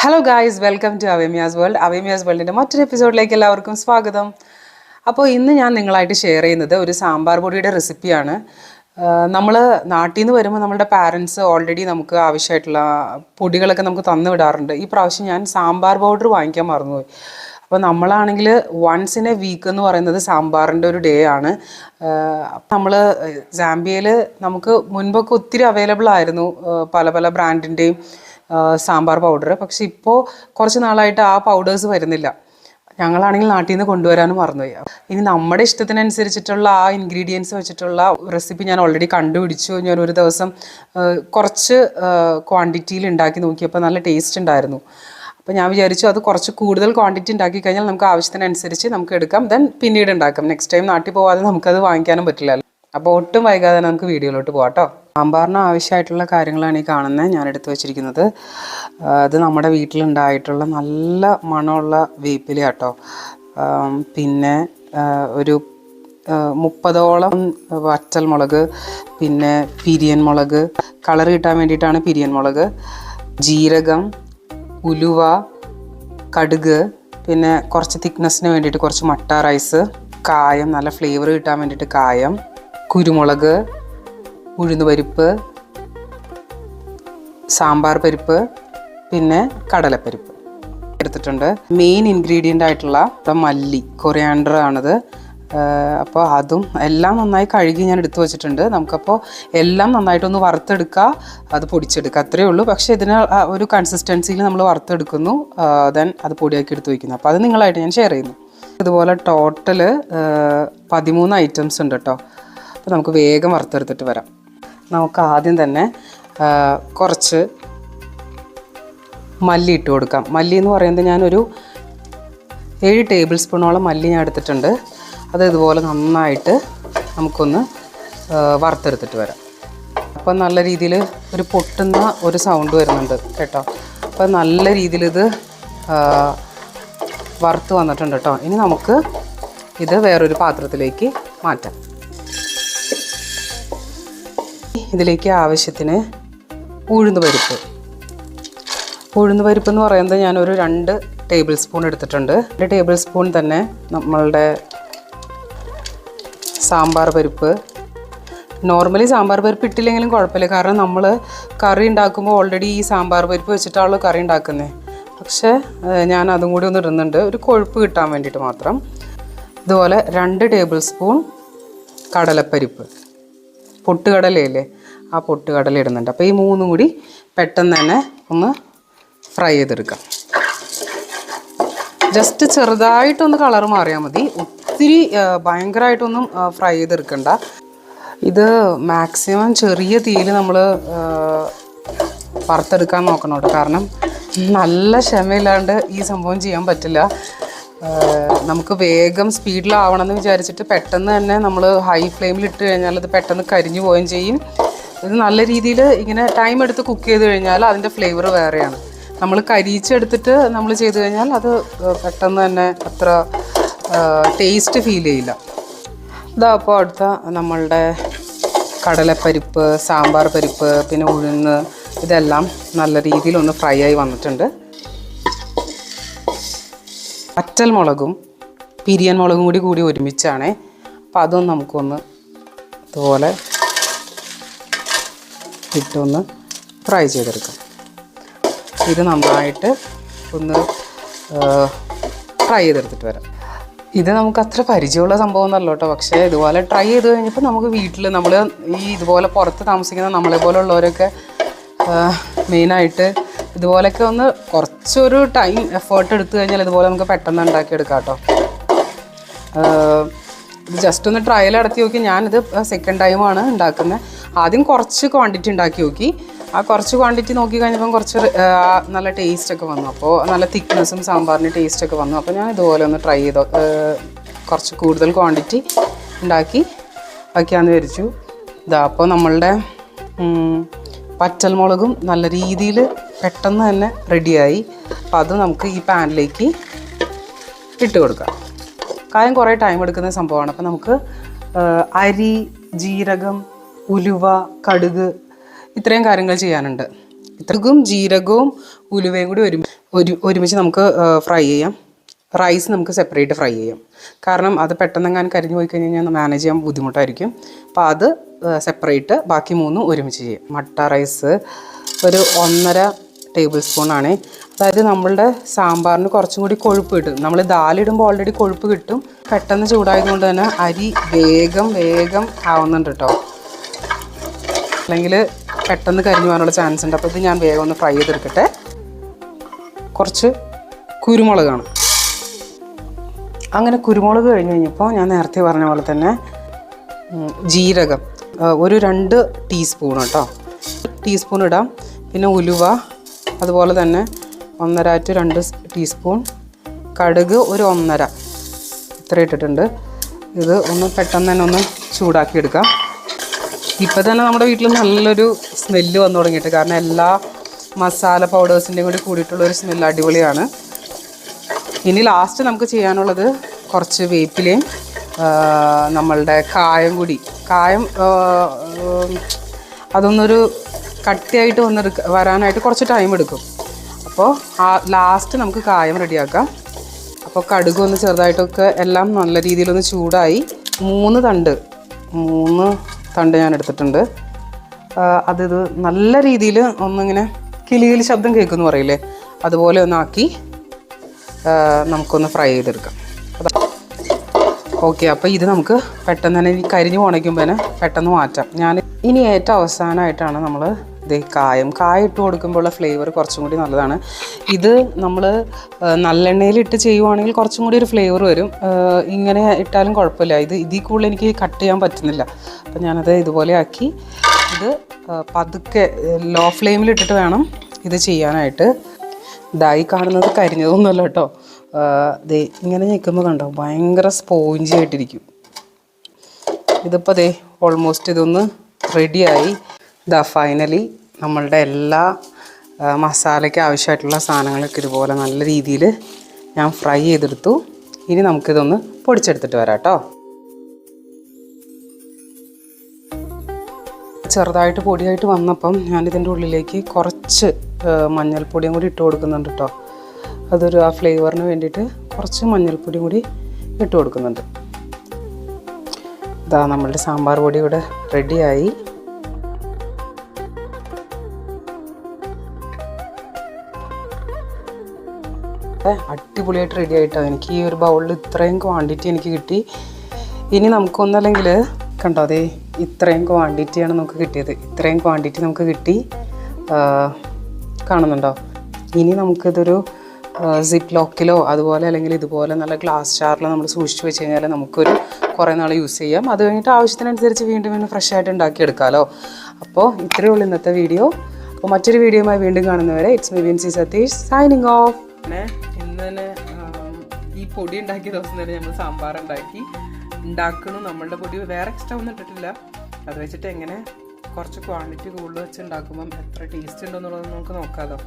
Hello guys welcome to അവേമിയാസ് world അവേമിയാസ് വേൾഡിന്റെ മറ്റൊരു എപ്പിസോഡിലേക്ക് എല്ലാവർക്കും സ്വാഗതം. അപ്പോൾ ഇന്ന് ഞാൻ നിങ്ങളായിട്ട് ഷെയർ ചെയ്യുന്നത് ഒരു സാമ്പാർ പൊടിയുടെ റെസിപ്പിയാണ് നമ്മൾ നാട്ടിൽ നിന്ന് വരുമ്പോൾ നമ്മുടെ പാരൻസ് ഓൾറെഡി നമുക്ക് ആവശ്യമായിട്ടുള്ള പൊടികളൊക്കെ നമുക്ക് തന്നു വിടാറുണ്ട്. ഈ പ്രാവശ്യം ഞാൻ സാമ്പാർ പൗഡർ വാങ്ങിക്കാൻ മറന്നുപോയി. അപ്പോൾ നമ്മളാണെങ്കിൽ വൺസ് ഇൻ എ വീക്ക് എന്ന് പറയുന്നത് സാമ്പാറിന്റെ ഒരു ഡേ ആണ്. നമ്മൾ സാമ്പിയയിൽ നമുക്ക് മുൻപൊക്കെ ഒത്തിരി അവൈലബിൾ ആയിരുന്നു. പല പല ബ്രാൻഡിന്റെയും സാമ്പാർ പൗഡർ. പക്ഷെ ഇപ്പോൾ കുറച്ച് നാളായിട്ട് ആ പൗഡേഴ്സ് വരുന്നില്ല. ഞങ്ങളാണെങ്കിൽ നാട്ടിൽ നിന്ന് കൊണ്ടുവരാനും മറന്നുപോയി. ഇനി നമ്മുടെ ഇഷ്ടത്തിനനുസരിച്ചിട്ടുള്ള ആ ഇൻഗ്രീഡിയൻസ് വെച്ചിട്ടുള്ള റെസിപ്പി ഞാൻ ഓൾറെഡി കണ്ടുപിടിച്ചു. ഞാൻ ഒരു ദിവസം കുറച്ച് ക്വാണ്ടിറ്റിയിൽ ഉണ്ടാക്കി നോക്കിയപ്പോൾ നല്ല ടേസ്റ്റ് ഉണ്ടായിരുന്നു. അപ്പോൾ ഞാൻ വിചാരിച്ചു അത് കുറച്ച് കൂടുതൽ ക്വാണ്ടിറ്റി ഉണ്ടാക്കി കഴിഞ്ഞാൽ നമുക്ക് ആവശ്യത്തിനനുസരിച്ച് നമുക്ക് എടുക്കാം. ദെൻ പിന്നീട് ഉണ്ടാക്കാം. നെക്സ്റ്റ് ടൈം നാട്ടിൽ പോവാതെ നമുക്കത് വാങ്ങിക്കാനും പറ്റില്ലല്ലോ. അപ്പോൾ ഒട്ടും വൈകാതെ നമുക്ക് വീഡിയോയിലോട്ട് പോകാം കേട്ടോ. സാമ്പാറിന് ആവശ്യമായിട്ടുള്ള കാര്യങ്ങളാണ് ഈ കാണുന്നത് ഞാൻ എടുത്തു വെച്ചിരിക്കുന്നത് അത് നമ്മുടെ വീട്ടിലുണ്ടായിട്ടുള്ള നല്ല മണമുള്ള വേപ്പില കേട്ടോ പിന്നെ ഒരു മുപ്പതോളം വറ്റൽ മുളക് പിന്നെ പിരിയൻ മുളക് കളർ കിട്ടാൻ വേണ്ടിയിട്ടാണ് പിരിയൻ മുളക് ജീരകം ഉലുവ കടുക് പിന്നെ കുറച്ച് തിക്നെസ്സിന് വേണ്ടിയിട്ട് കുറച്ച് മട്ട റൈസ് കായം നല്ല ഫ്ലേവർ കിട്ടാൻ വേണ്ടിയിട്ട് കായം കുരുമുളക് ഉഴുന്നുപരിപ്പ് സാമ്പാർ പരിപ്പ് പിന്നെ കടലപ്പരിപ്പ് എടുത്തിട്ടുണ്ട്. മെയിൻ ഇൻഗ്രീഡിയന്റ് ആയിട്ടുള്ള മല്ലി കൊറിയാണ്ടർ ആണത്. അപ്പോൾ അതും എല്ലാം നന്നായി കഴുകി ഞാൻ എടുത്തു വെച്ചിട്ടുണ്ട്. നമുക്കപ്പോൾ എല്ലാം നന്നായിട്ടൊന്ന് വറുത്തെടുക്കുക അത് പൊടിച്ചെടുക്കുക അത്രയേ ഉള്ളൂ. പക്ഷേ ഇതിന് ഒരു കൺസിസ്റ്റൻസിയിൽ നമ്മൾ വറുത്തെടുക്കുന്നു. ദെൻ അത് പൊടിയാക്കി എടുത്ത് വയ്ക്കുന്നു അപ്പോൾ അത് നിങ്ങളായിട്ട് ഞാൻ ഷെയർ ചെയ്യുന്നു. ഇതുപോലെ ടോട്ടൽ പതിമൂന്ന് ഐറ്റംസ് ഉണ്ട് കേട്ടോ അപ്പോൾ നമുക്ക് വേഗം വറുത്തെടുത്തിട്ട് വരാം. നമുക്ക് ആദ്യം തന്നെ കുറച്ച് മല്ലി ഇട്ട് കൊടുക്കാം. മല്ലി എന്ന് പറയുന്നത് ഞാനൊരു ഏഴ് ടേബിൾ സ്പൂണോളം മല്ലി ഞാൻ എടുത്തിട്ടുണ്ട്. അത് ഇതുപോലെ നന്നായിട്ട് നമുക്കൊന്ന് വറുത്തെടുത്തിട്ട് വരാം. അപ്പം നല്ല രീതിയിൽ ഒരു പൊട്ടുന്ന ഒരു സൗണ്ട് വരുന്നുണ്ട് കേട്ടോ. അപ്പം നല്ല രീതിയിൽ ഇത് വറുത്ത് വന്നിട്ടുണ്ട് കേട്ടോ. ഇനി നമുക്ക് ഇത് വേറൊരു പാത്രത്തിലേക്ക് മാറ്റാം. ഇതിലേക്ക് ആവശ്യത്തിന് ഉഴുന്ന് പരിപ്പ്. ഉഴുന്ന് പരിപ്പ് എന്ന് പറയുന്നത് ഞാനൊരു രണ്ട് ടേബിൾ സ്പൂൺ എടുത്തിട്ടുണ്ട്. രണ്ട് ടേബിൾ സ്പൂൺ തന്നെ നമ്മളുടെ സാമ്പാർ പരിപ്പ്. നോർമലി സാമ്പാർ പരിപ്പ് ഇട്ടില്ലെങ്കിലും കുഴപ്പമില്ല. കാരണം നമ്മൾ കറി ഉണ്ടാക്കുമ്പോൾ ഓൾറെഡി ഈ സാമ്പാർ പരിപ്പ് വെച്ചിട്ടാണല്ലോ കറി ഉണ്ടാക്കുന്നത് പക്ഷേ ഞാൻ അതും കൂടി ഒന്ന് ഇടുന്നുണ്ട്. ഒരു കൊഴുപ്പ് കിട്ടാൻ വേണ്ടിയിട്ട് മാത്രം. ഇതുപോലെ രണ്ട് ടേബിൾ സ്പൂൺ കടലപ്പരിപ്പ്. പൊട്ടുകടലയില്ലേ? ആ പൊട്ടുകടല ഇടുന്നുണ്ട് അപ്പോൾ ഈ മൂന്നും കൂടി പെട്ടെന്ന് തന്നെ ഒന്ന് ഫ്രൈ ചെയ്തെടുക്കാം. ജസ്റ്റ് ചെറുതായിട്ടൊന്ന് കളർ മാറിയാൽ മതി. ഒത്തിരി ഭയങ്കരമായിട്ടൊന്നും ഫ്രൈ ചെയ്തെടുക്കണ്ട. ഇത് മാക്സിമം ചെറിയ തീയിൽ നമ്മൾ വറുത്തെടുക്കാൻ നോക്കണം കേട്ടോ. കാരണം നല്ല ക്ഷമയില്ലാണ്ട് ഈ സംഭവം ചെയ്യാൻ പറ്റില്ല. നമുക്ക് വേഗം സ്പീഡിലാവണം എന്ന് വിചാരിച്ചിട്ട് പെട്ടെന്ന് തന്നെ നമ്മൾ ഹൈ ഫ്ലെയിമിൽ ഇട്ട് കഴിഞ്ഞാൽ അത് പെട്ടെന്ന് കരിഞ്ഞു പോവുകയും ചെയ്യും. ഇത് നല്ല രീതിയിൽ ഇങ്ങനെ ടൈം എടുത്ത് കുക്ക് ചെയ്ത് കഴിഞ്ഞാൽ അതിന്റെ ഫ്ലേവർ വേറെയാണ്. നമ്മൾ കരിയിച്ചെടുത്തിട്ട് നമ്മൾ ചെയ്ത് കഴിഞ്ഞാൽ അത് പെട്ടെന്ന് തന്നെ അത്ര ടേസ്റ്റ് ഫീൽ ചെയ്യില്ല. ഇതാ അപ്പോൾ അടുത്ത നമ്മളുടെ കടലപ്പരിപ്പ് സാമ്പാർ പരിപ്പ് പിന്നെ ഉഴുന്ന് ഇതെല്ലാം നല്ല രീതിയിൽ ഒന്ന് ഫ്രൈ ആയി വന്നിട്ടുണ്ട്. പറ്റൽ മുളകും പിരിയൻ മുളകും കൂടി കൂടി ഒരുമിച്ചാണേ. അപ്പോൾ അതൊന്ന് നമുക്കൊന്ന് ഇതുപോലെ ഇട്ടൊന്ന് ഫ്രൈ ചെയ്തെടുക്കാം. ഇത് നന്നായിട്ട് ഒന്ന് ഫ്രൈ ചെയ്തെടുത്തിട്ട് വരാം. ഇത് നമുക്ക് അത്ര പരിചയമുള്ള സംഭവം ഒന്നല്ല കേട്ടോ. പക്ഷേ ഇതുപോലെ ട്രൈ ചെയ്ത് കഴിഞ്ഞപ്പോൾ നമുക്ക് വീട്ടിൽ നമ്മൾ ഈ ഇതുപോലെ പുറത്ത് താമസിക്കുന്ന നമ്മളെ പോലുള്ളവരൊക്കെ മെയിനായിട്ട് ഇതുപോലെയൊക്കെ ഒന്ന് കുറച്ചൊരു ടൈം എഫേർട്ട് എടുത്തു കഴിഞ്ഞാൽ ഇതുപോലെ നമുക്ക് പെട്ടെന്ന് ഉണ്ടാക്കിയെടുക്കാം കേട്ടോ. ഇത് ജസ്റ്റ് ഒന്ന് ട്രയൽ നടത്തി നോക്കി. ഞാനിത് സെക്കൻഡ് ടൈമാണ് ഉണ്ടാക്കുന്നത്. ആദ്യം കുറച്ച് ക്വാണ്ടിറ്റി ഉണ്ടാക്കി നോക്കി. ആ കുറച്ച് ക്വാണ്ടിറ്റി നോക്കി കഴിഞ്ഞപ്പം കുറച്ച് നല്ല ടേസ്റ്റൊക്കെ വന്നു. അപ്പോൾ നല്ല തിക്നെസ്സും സാമ്പാറിന് ടേസ്റ്റൊക്കെ വന്നു. അപ്പോൾ ഞാൻ ഇതുപോലെ ഒന്ന് ട്രൈ ചെയ്തു. കുറച്ച് കൂടുതൽ ക്വാണ്ടിറ്റി ഉണ്ടാക്കി വയ്ക്കാമെന്ന് വിചാരിച്ചു. ഇതാ അപ്പോൾ നമ്മളുടെ പച്ചൽമുളകും നല്ല രീതിയിൽ പെട്ടെന്ന് തന്നെ റെഡിയായി. അപ്പോൾ അത് നമുക്ക് ഈ പാനിലേക്ക് ഇട്ട് കൊടുക്കാം. കായം കുറേ ടൈം എടുക്കുന്ന സംഭവമാണ്. അപ്പോൾ നമുക്ക് അരി ജീരകം ഉലുവ കടുക് ഇത്രയും കാര്യങ്ങൾ ചെയ്യാനുണ്ട്. ഇത്രക്കും ജീരകവും ഉലുവയും കൂടി ഒരുമി ഒരു ഒരുമിച്ച് നമുക്ക് ഫ്രൈ ചെയ്യാം. റൈസ് നമുക്ക് സെപ്പറേറ്റ് ഫ്രൈ ചെയ്യാം. കാരണം അത് പെട്ടെന്ന് എങ്ങാനും കരിഞ്ഞു പോയി കഴിഞ്ഞ് കഴിഞ്ഞാൽ മാനേജ് ചെയ്യാൻ ബുദ്ധിമുട്ടായിരിക്കും. അപ്പോൾ അത് സെപ്പറേറ്റ് ബാക്കി മൂന്നും ഒരുമിച്ച് ചെയ്യാം. മട്ട റൈസ് ഒരു ഒന്നര ടേബിൾ സ്പൂൺ ആണ് അതായത് നമ്മളുടെ സാമ്പാറിന് കുറച്ചും കൂടി കൊഴുപ്പ് കിട്ടും. നമ്മൾ ദാലിടുമ്പോൾ ഓൾറെഡി കൊഴുപ്പ് കിട്ടും. പെട്ടെന്ന് ചൂടായതുകൊണ്ട് തന്നെ അരി വേഗം വേഗം ആവുന്നുണ്ട് കേട്ടോ അല്ലെങ്കിൽ പെട്ടെന്ന് കരിഞ്ഞു പോകാനുള്ള ചാൻസ് ഉണ്ട്. അപ്പോൾ ഇത് ഞാൻ വേഗം ഒന്ന് ഫ്രൈ ചെയ്തെടുക്കട്ടെ. കുറച്ച് കുരുമുളകാണ് അങ്ങനെ കുരുമുളക് കഴിഞ്ഞ് കഴിഞ്ഞപ്പോൾ ഞാൻ നേരത്തെ പറഞ്ഞ പോലെ തന്നെ ജീരകം ഒരു രണ്ട് ടീസ്പൂൺ കേട്ടോ ടീസ്പൂൺ ഇടാം. പിന്നെ ഉലുവ അതുപോലെ തന്നെ ഒന്നര ടു രണ്ട് ടീസ്പൂൺ കടുക് ഒരു ഒന്നര. ഇത്ര ഇട്ടിട്ടുണ്ട്. ഇത് ഒന്ന് പെട്ടെന്ന് തന്നെ ഒന്ന് ചൂടാക്കി എടുക്കാം തന്നെ നമ്മുടെ വീട്ടിൽ നല്ലൊരു സ്മെല്ല് വന്നു തുടങ്ങിയിട്ട് കാരണം എല്ലാ മസാല പൗഡേഴ്സിന്റെയും കൂടി കൂടിയിട്ടുള്ള ഒരു സ്മെല്ല് അടിപൊളിയാണ്. ഇനി ലാസ്റ്റ് നമുക്ക് ചെയ്യാനുള്ളത് കുറച്ച് വേപ്പിലയും നമ്മളുടെ കായം കൂടി. കായം അതൊന്നൊരു കട്ടിയായിട്ട് വന്ന് വരാനായിട്ട് കുറച്ച് ടൈം എടുക്കും. അപ്പോൾ ആ ലാസ്റ്റ് നമുക്ക് കായം റെഡിയാക്കാം. അപ്പോൾ കടുക് ഒന്ന് ചെറുതായിട്ടൊക്കെ എല്ലാം നല്ല രീതിയിലൊന്ന് ചൂടായി മൂന്ന് തണ്ട് മൂന്ന് തണ്ട് ഞാൻ എടുത്തിട്ടുണ്ട്. അതിത് നല്ല രീതിയിൽ ഒന്നിങ്ങനെ കിളി കിളി ശബ്ദം കേൾക്കുമെന്ന് പറയില്ലേ? അതുപോലെ ഒന്നാക്കി നമുക്കൊന്ന് ഫ്രൈ ചെയ്തെടുക്കാം. ഓക്കെ അപ്പോൾ ഇത് നമുക്ക് പെട്ടെന്ന് തന്നെ കരിഞ്ഞു പോണയ്ക്കുമ്പോൾ തന്നെ പെട്ടെന്ന് മാറ്റാം. ഞാൻ ഇനി ഏറ്റവും അവസാനമായിട്ടാണ് നമ്മൾ ഇത് കായം. കായ ഇട്ട് കൊടുക്കുമ്പോഴുള്ള ഫ്ലേവർ കുറച്ചും കൂടി നല്ലതാണ്. ഇത് നമ്മൾ നല്ലെണ്ണയിൽ ഇട്ട് ചെയ്യുവാണെങ്കിൽ കുറച്ചും കൂടി ഒരു ഫ്ലേവർ വരും. ഇങ്ങനെ ഇട്ടാലും കുഴപ്പമില്ല. ഇത് ഇതിൽ കൂടുതൽ എനിക്ക് കട്ട് ചെയ്യാൻ പറ്റുന്നില്ല. അപ്പം ഞാനത് ഇതുപോലെ ആക്കി. ഇത് പതുക്കെ ലോ ഫ്ലെയിമിൽ ഇട്ടിട്ട് വേണം ഇത് ചെയ്യാനായിട്ട്. ഇതായി കാണുന്നത് കരിഞ്ഞതൊന്നുമല്ല കേട്ടോ. ദേ ഇങ്ങനെ ഞെക്കുമ്പോൾ കണ്ടോ? ഭയങ്കര സ്പോഞ്ചി ആയിട്ടിരിക്കും. ഇതിപ്പോൾ ദേ ഓൾമോസ്റ്റ് ഇതൊന്ന് റെഡിയായി ഇതാ ഫൈനലി നമ്മളുടെ എല്ലാ മസാലയ്ക്ക് ആവശ്യമായിട്ടുള്ള സാധനങ്ങളൊക്കെ ഇതുപോലെ നല്ല രീതിയിൽ ഞാൻ ഫ്രൈ ചെയ്തെടുത്തു. ഇനി നമുക്കിതൊന്ന് പൊടിച്ചെടുത്തിട്ട് വരാം കേട്ടോ ചെറുതായിട്ട് പൊടിയായിട്ട് വന്നപ്പം ഞാനിതിന്റെ ഉള്ളിലേക്ക് കുറച്ച് മഞ്ഞൾപ്പൊടിയും കൂടി ഇട്ട് കൊടുക്കുന്നുണ്ട് കേട്ടോ അതൊരു ആ ഫ്ലേവറിന് വേണ്ടിയിട്ട് കുറച്ച് മഞ്ഞൾപ്പൊടിയും കൂടി ഇട്ട് കൊടുക്കുന്നുണ്ട്. ഇതാ നമ്മളുടെ സാമ്പാർ പൊടി ഇവിടെ റെഡിയായി ഏ, അടിപൊളിയായിട്ട് റെഡി ആയിട്ടോ. എനിക്ക് ഈ ഒരു ബൗളിൽ ഇത്രയും ക്വാണ്ടിറ്റി എനിക്ക് കിട്ടി. ഇനി നമുക്കൊന്നല്ലെങ്കിൽ കണ്ടോ അതെ ഇത്രയും ക്വാണ്ടിറ്റിയാണ് നമുക്ക് കിട്ടിയത്. ഇത്രയും ക്വാണ്ടിറ്റി നമുക്ക് കിട്ടി. കാണുന്നുണ്ടോ? ഇനി നമുക്കിതൊരു സിപ്പ് ലോക്കിലോ അതുപോലെ അല്ലെങ്കിൽ ഇതുപോലെ നല്ല ഗ്ലാസ് ജാറിലോ നമ്മൾ സൂക്ഷിച്ച് വെച്ച് കഴിഞ്ഞാൽ നമുക്കൊരു കുറേ നാൾ യൂസ് ചെയ്യാം. അത് കഴിഞ്ഞിട്ട് ആവശ്യത്തിനനുസരിച്ച് വീണ്ടും വീണ്ടും ഫ്രഷ് ആയിട്ട് ഉണ്ടാക്കിയെടുക്കാമല്ലോ അപ്പോൾ ഇത്രയേ ഉള്ളൂ ഇന്നത്തെ വീഡിയോ അപ്പോൾ മറ്റൊരു വീഡിയോയുമായി വീണ്ടും കാണുന്നവരെ it's me Bincy Satheesh signing off ഇന്ന് തന്നെ ഈ പൊടി ഉണ്ടാക്കിയ ദിവസം തന്നെ നമ്മൾ സാമ്പാർ ഉണ്ടാക്കി ഉണ്ടാക്കണു നമ്മളുടെ പൊടി വേറെ എക്സ്ട്രാ ഒന്നും ഇട്ടിട്ടില്ല. അത് വെച്ചിട്ട് എങ്ങനെ കുറച്ച് ക്വാണ്ടിറ്റി കൂടുതൽ വെച്ച് ഉണ്ടാക്കുമ്പം എത്ര ടേസ്റ്റ് ഉണ്ടോ എന്നുള്ളത് നമുക്ക് നോക്കാമല്ലോ